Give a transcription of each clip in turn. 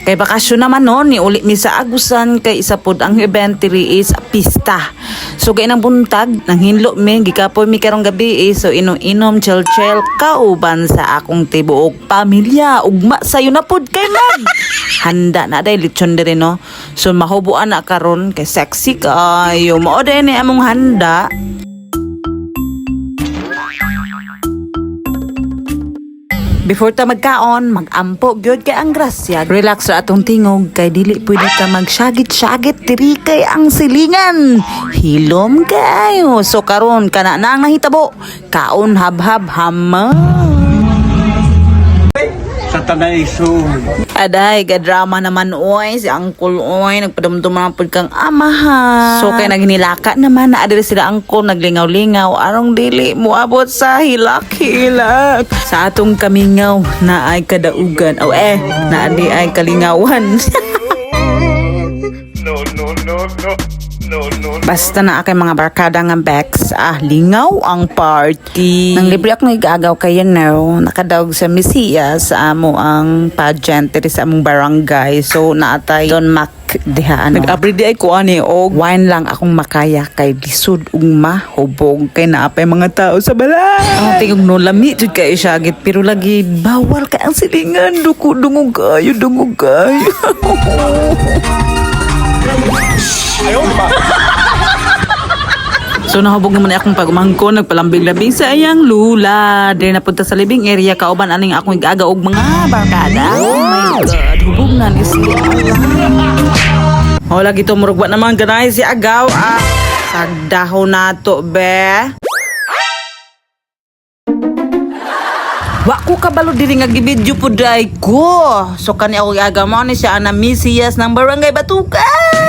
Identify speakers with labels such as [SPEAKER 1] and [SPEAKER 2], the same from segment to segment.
[SPEAKER 1] Kay bakasyon naman no, ni uli mi sa Agusan kay isa pod ang event diri is pista. So gay nang buntag, nang hinlo mi, gikapoy mi karong gabi eh, so inom-inom, chill-chill, kauban sa akong tibuok pamilya, ugma sayo na pod kay mag. Handa na day lechon diri no. So mahubuan na karon kay sexy kayo. Mao ni among handa. Before ta magkaon, magampo gyud kay ang grasya. Relax ra atong tingog kay dili pwede ka magsyagit-syagit diri kay ang silingan. Hilom kayo. So karon kana na ang nahitabo. Kaon hab-hab hama.
[SPEAKER 2] sa tanay soon.
[SPEAKER 1] Aday, gadrama naman oy, si Uncle oy, nagpadumduman pud kang amahan. So kay naginilaka naman na adiri sila Uncle naglingaw-lingaw arong dili moabot sa hilak-hilak. Sa atong kamingaw na ay kadaugan. O eh, na adi ay kalingawan.
[SPEAKER 2] No, no, no, no.
[SPEAKER 1] Basta na akay mga barkada nga Bex, ah, lingaw ang party. Nang libre ako nagagaw kayo no, nakadaog sa Misia sa amo ang pageant sa among barangay. So naatay Don Mac diha ano. Nag-abri di ay ko ani og wine lang akong makaya kay lisod ug mahubog kay naapay mga tao sa bala. Ang tingog no lami jud kay syagit pero lagi bawal kay ang silingan duko dungog kayo dungog kayo. So nahubog naman akong pagumangko, nagpalambing-lambing sa iyang lula. Dahil napunta sa living area, kauban aning akong igaga og mga barkada. Oh my God, hubog na ni siya. Oh, lagi to murugwa naman ganay si Agaw. Ah, sagdaho na to, be. Wa ko kabalo diri nga gibidyo po day ko. So kani ako agaw mo ni siya ana misiyas ng barangay Batukan.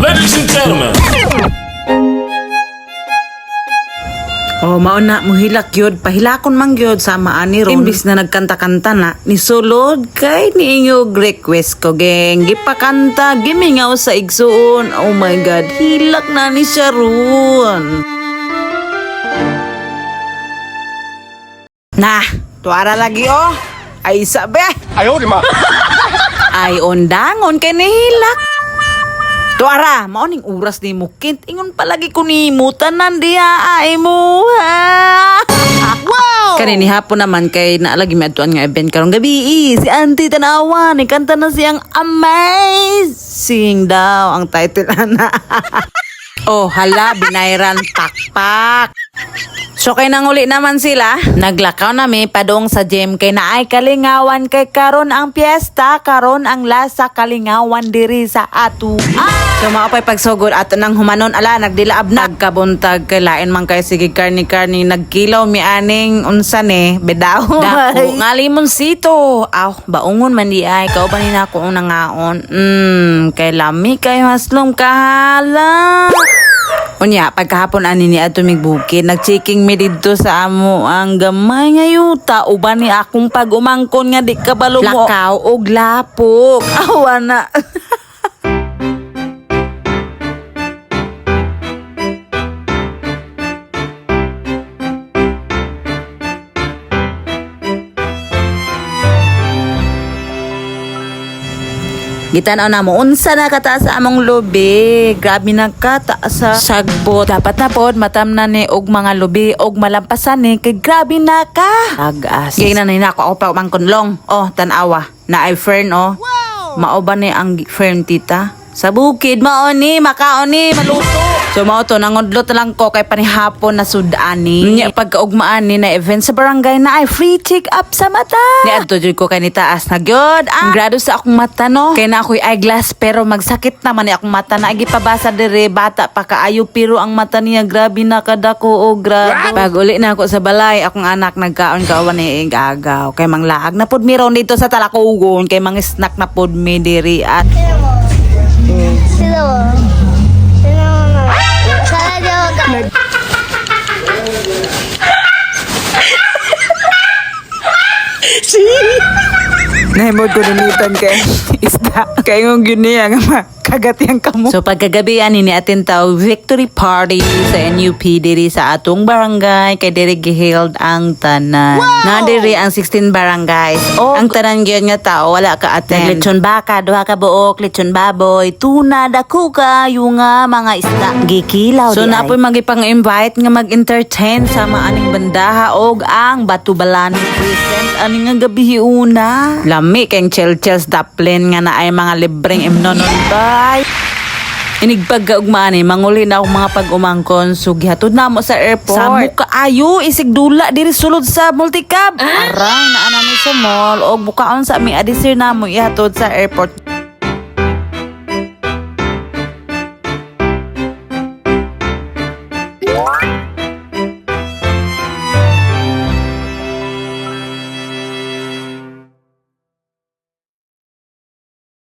[SPEAKER 3] Ladies and gentlemen,
[SPEAKER 1] Oh, mauna muhilak yun. Pahilakon man yun sa maani ron. Imbis na nagkanta-kanta na, ni sulod kay niingog request ko, geng. Gipakanta, gimingaw sa igsuon. Oh my God, hilak na ni siya ron. Nah, tuara lagi oh. Ay sabi,
[SPEAKER 2] Ayaw, di ma.
[SPEAKER 1] ay ondangon kay nihilak. Tuara, maoning oras ni Mukint. Ingon palagi ko ni mutanan diha ay mo. Wow! Kanini hapon naman kay naalagi mi adtuan nga event karong gabi. Si Auntie Tanawa, ni kanta na siyang Amazing daw ang title ana. oh, hala, binayran pakpak. So kay nanguli naman sila, naglakaw nami padong sa gym kay naay kalingawan kay karon ang piyesta, karon ang lasa kalingawan diri sa ato. So maapay pagsugod ato nang humanon ala nagdilaab na nagkabuntag kay lain man kay sige karni karni nagkilaw mi aning unsa ni bedaw. Dako nga limonsito. Aw, baungon man di ay kauban ni nako ang nangaon. Mm, kay lami kay maslom kahala. Unya, pagkahapon ani ni ato migbukid, nag-checking mi didto sa amo ang gamay nga yuta uban ni akong pag-umangkon nga di kabalo mo. Lakaw og lapok. Awa na. Gitanaw na mo, unsa na kataas sa among lubi. Grabe na kataas sa sagbot. Dapat na pod, matam na ni og mga lubi, og malampasan ni, kay grabe na ka. Agas. Kaya na na ako, ako pa mangkunlong. Oh, tanawa. Na ay fern, oh. Mao ba ni ang fern, tita? Sa bukid, mao ni, makaon ni, maluto. So mao to, nangudlot na lang ko kay panihapon na sudani. Nya pagkaugmaan ni na event sa barangay na ay free check up sa mata. Ni adto jud ko kay ni taas na gyud. Ang grado sa akong mata no. Kay na ako'y eyeglass pero magsakit naman ni akong mata na agi pabasa dire bata pa kaayo pero ang mata niya grabe na kadako o grabe. Pag uli na ako sa balay, akong anak nagkaon kawan ni igagaw. Kay manglaag na pud mi dito sa talakugon kay mga snack na pud mi diri at
[SPEAKER 4] Sino mo? Sino mo? Sana di ako ka.
[SPEAKER 1] Nahimod ko nunitan kay isda. Kay ngong yun niya nga Kagat yung kamo. So pagkagabi ani ni atin taw victory party sa NUP diri sa atong barangay kay diri giheld ang tanan. Na diri ang 16 barangays. O ang tanan gyud nga tao wala ka attend. Lechon baka, duha ka buok, lechon baboy, tuna, dako ka, yung nga mga isda. Gikilaw So napoy magipang-invite nga mag-entertain sa maaning bandaha og ang Batubalani present ani nga gabi una. Lami kay chel-chels daplin nga na ay mga libreng imnonon bay. Inigpag ka ugmaan eh, manguli na akong mga pag-umangkon so gihatod na mo sa airport. Sa muka ayo, isig dula diri sulod sa multicab. Aray, na ni sa mall o bukaon sa aming adisir na mo ihatod sa airport.